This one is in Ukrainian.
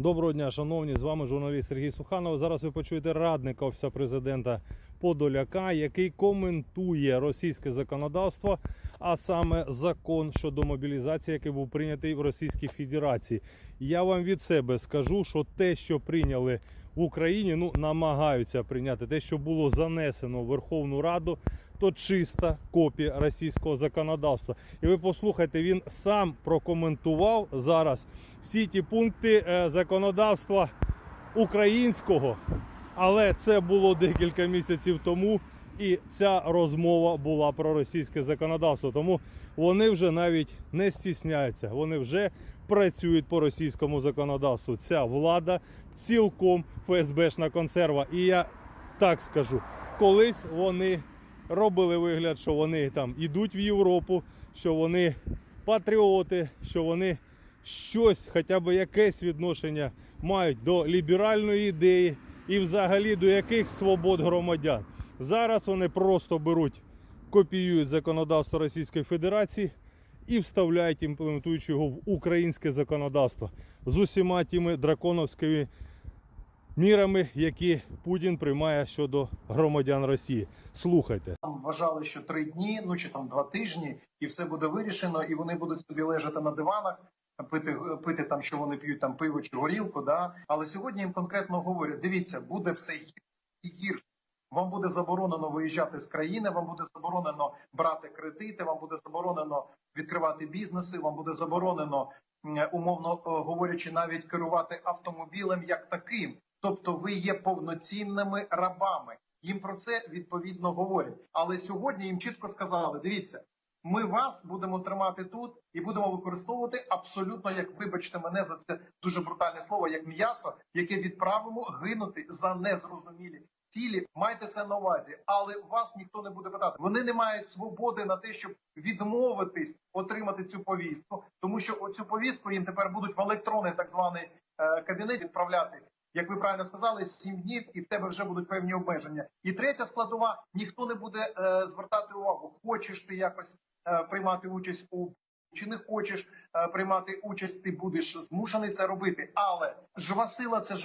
Доброго дня, шановні, з вами журналіст Сергій Суханов. Зараз ви почуєте радника офісу президента Подоляка, який коментує російське законодавство, а саме закон щодо мобілізації, який був прийнятий в Російській Федерації. Я вам від себе скажу, що те, що прийняли в Україні, ну намагаються прийняти те, що було занесено в Верховну Раду. То чиста копія російського законодавства. І ви послухайте, він сам прокоментував зараз всі ті пункти е, законодавства українського, але це було декілька місяців тому, і ця розмова була про російське законодавство. Тому вони вже навіть не стісняються, вони вже працюють по російському законодавству. Ця влада цілком ФСБшна консерва. І я так скажу, колись вони робили вигляд, що вони там ідуть в Європу, що вони патріоти, що вони щось, хоча б якесь відношення мають до ліберальної ідеї і взагалі до яких свобод громадян. Зараз вони просто беруть, копіюють законодавство Російської Федерації і вставляють, імплементуючи його в українське законодавство з усіма тими драконовськими мірами, які Путін приймає щодо громадян Росії. Слухайте. Там вважали, що три дні, ну чи там два тижні, і все буде вирішено, і вони будуть собі лежати на диванах, пити, пити там, що вони п'ють там пиво чи горілку. Да? Але сьогодні їм конкретно говорять: дивіться, буде все гірше гірше. Вам буде заборонено виїжджати з країни, вам буде заборонено брати кредити, вам буде заборонено відкривати бізнеси, вам буде заборонено, умовно е, говорячи, навіть керувати автомобілем як таким. Тобто, ви є повноцінними рабами. Їм про це відповідно говорять. Але сьогодні їм чітко сказали: дивіться, ми вас будемо тримати тут і будемо використовувати абсолютно, як вибачте мене за це дуже брутальне слово, як м'ясо, яке відправимо гинути за незрозумілі цілі. Майте це на увазі, але вас ніхто не буде питати. Вони не мають свободи на те, щоб відмовитись отримати цю повістку, тому що оцю повістку їм тепер будуть в електронний так званий е, кабінет відправляти. Як ви правильно сказали, сім днів, і в тебе вже будуть певні обмеження. І третя складова: ніхто не буде е, звертати увагу, хочеш ти якось е, приймати участь у чи не хочеш е, приймати участь, ти будеш змушений це робити. Але жива сила це жива.